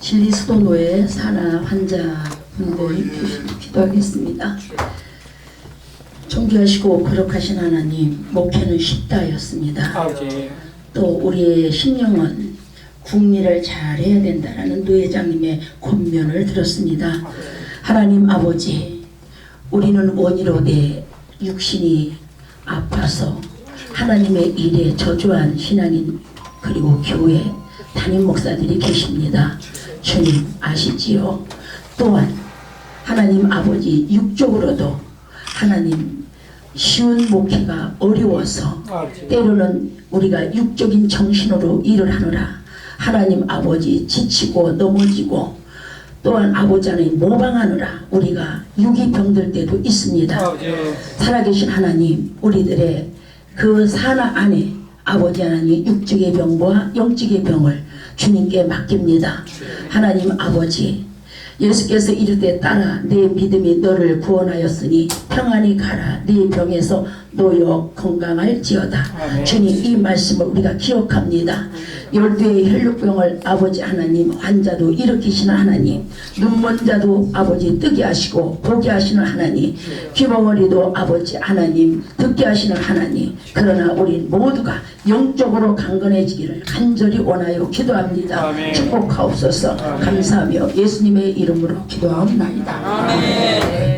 진리 수도노예 산하 환자분들 기도하겠습니다. 존귀하시고 거룩하신 하나님, 목회는 쉽다였습니다. 아버지 또 우리의 신령은 국리를 잘해야 된다라는 노회장님의 권면을 들었습니다. 하나님 아버지, 우리는 원이로 내 육신이 아파서 하나님의 일에 저조한 신앙인 그리고 교회 담임 목사들이 계십니다. 주님 아시지요? 또한 하나님 아버지 육적으로도 하나님 쉬운 목회가 어려워서 아버지 때로는 우리가 육적인 정신으로 일을 하느라 하나님 아버지 지치고 넘어지고 또한 아버지 하나님 모방하느라 우리가 육이 병들 때도 있습니다. 아버지 살아계신 하나님 우리들의 그 산하 안에 아버지 하나님 육적의 병과 영적의 병을 주님께 맡깁니다. 하나님 아버지 예수께서 이르되 따라 내 믿음이 너를 구원하였으니 평안히 가라 네 병에서 놓여 건강할지어다 아멘. 주님 이 말씀을 우리가 기억합니다 열두의 혈육병을 아버지 하나님 환자도 일으키시는 하나님 눈먼 자도 아버지 뜨게 하시고 보게 하시는 하나님 귀머거리도 아버지 하나님 듣게 하시는 하나님. 그러나 우리 모두가 영적으로 강건해지기를 간절히 원하여 기도합니다. 아멘. 축복하옵소서. 감사하며 예수님의 이름으로 기도하옵나이다. 아멘.